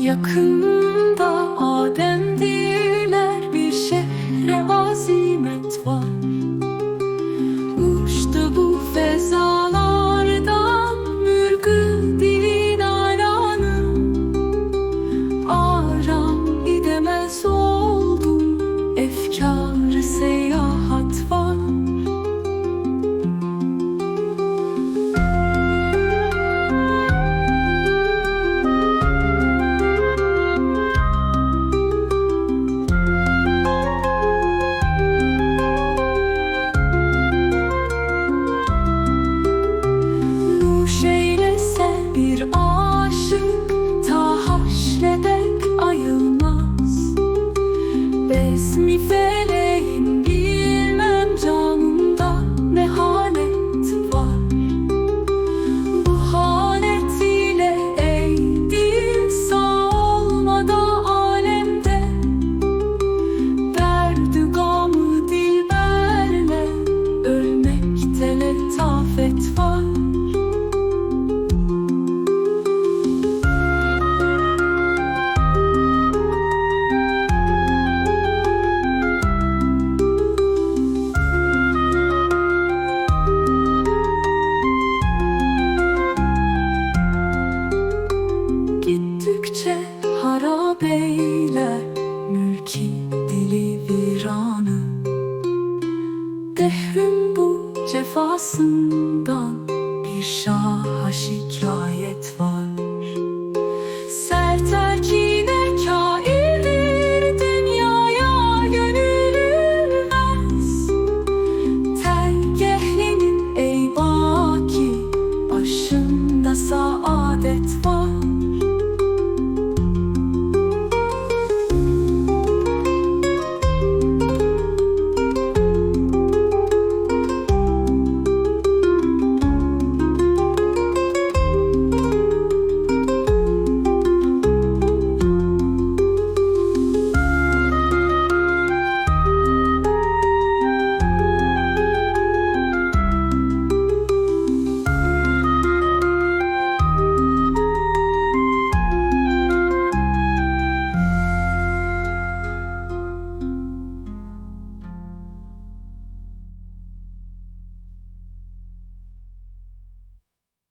Yakın Cefasından Bir şaha şikayet var